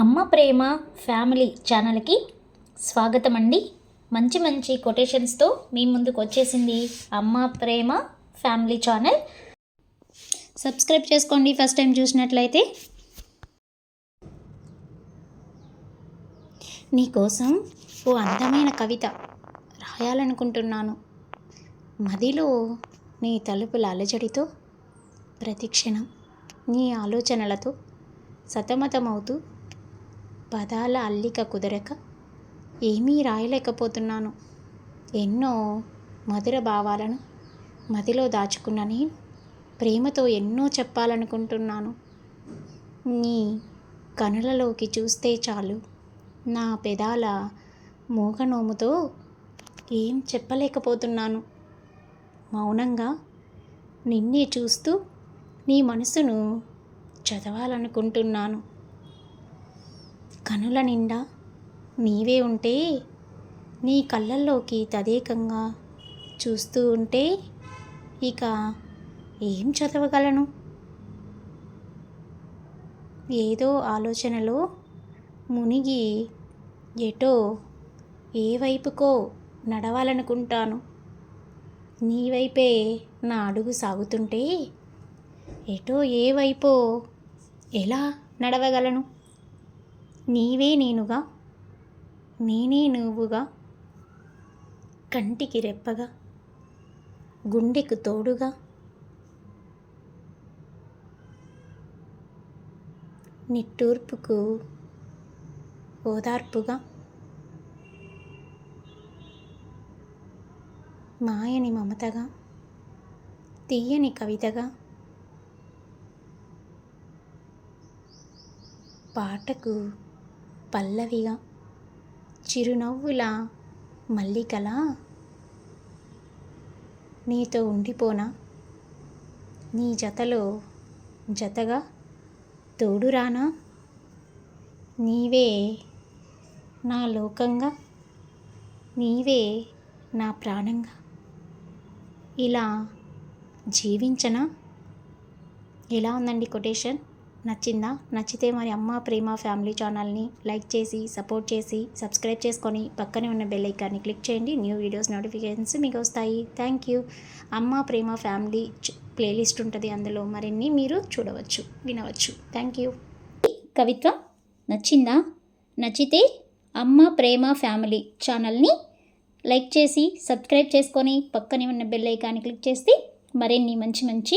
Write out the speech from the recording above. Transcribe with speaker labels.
Speaker 1: అమ్మ ప్రేమ ఫ్యామిలీ ఛానల్కి స్వాగతం అండి మంచి మంచి కొటేషన్స్తో మీ ముందుకు వచ్చేసింది Amma Prema family channel. Subscribe చేసుకోండి ఫస్ట్ టైం చూసినట్లయితే. నీకోసం ఓ అందమైన కవిత రాయాలనుకుంటున్నాను. మదిలో నీ తలుపుల అలజడితో ప్రతిక్షణం నీ ఆలోచనలతో సతమతమవుతూ పదాల అల్లిక కుదరక ఏమీ రాయలేకపోతున్నాను. ఎన్నో మధుర భావాలను మదిలో దాచుకున్న నేను ప్రేమతో ఎన్నో చెప్పాలనుకుంటున్నాను. నీ కనులలోకి చూస్తే చాలు. నా పెదాల మూగనోముతో ఏం చెప్పలేకపోతున్నాను. మౌనంగా నిన్నే చూస్తూ నీ మనసును చదవాలనుకుంటున్నాను. కనుల నిండా నీవే ఉంటే నీ కళ్ళల్లోకి తదేకంగా చూస్తూ ఉంటే ఇక ఏం చదవగలను? ఏదో ఆలోచనలో మునిగి ఎటో ఏ వైపుకో నడవాలనుకుంటాను. నీ వైపే నా అడుగు సాగుతుంటే ఎటో ఏ వైపో ఎలా నడవగలను? నీవే నేనుగా నేనే నువ్వుగా కంటికి రెప్పగా గుండెకు తోడుగా. నిట్టూర్పుకు ఓదార్పుగా మాయని మమతగా తీయని కవితగా పాటకు పల్లవిగా చిరునవ్వుల మల్లికలా నీతో ఉండిపోనా? నీ జతలో జతగా తోడురానా? నీవే నా లోకంగా నీవే నా ప్రాణంగా ఇలా జీవించనా? ఎలా ఉందండి కొటేషన్? నచ్చిందా? నచ్చితే మరి అమ్మ ప్రేమ ఫ్యామిలీ ఛానల్ని లైక్ చేసి సపోర్ట్ చేసి సబ్స్క్రైబ్ చేసుకొని పక్కనే ఉన్న బెల్ ఐకాన్ని క్లిక్ చేయండి. న్యూ వీడియోస్ నోటిఫికేషన్స్ మీకు వస్తాయి. Thank you. Amma Prema family playlist ఉంటుంది అందులో మరిన్ని మీరు చూడవచ్చు వినవచ్చు. Thank you. కవిత్వం నచ్చిందా? నచ్చితే అమ్మ ప్రేమ ఫ్యామిలీ ఛానల్ని లైక్ చేసి సబ్స్క్రైబ్ చేసుకొని పక్కనే ఉన్న బెల్ ఐకాన్ని క్లిక్ చేస్తే మరిన్ని మంచి మంచి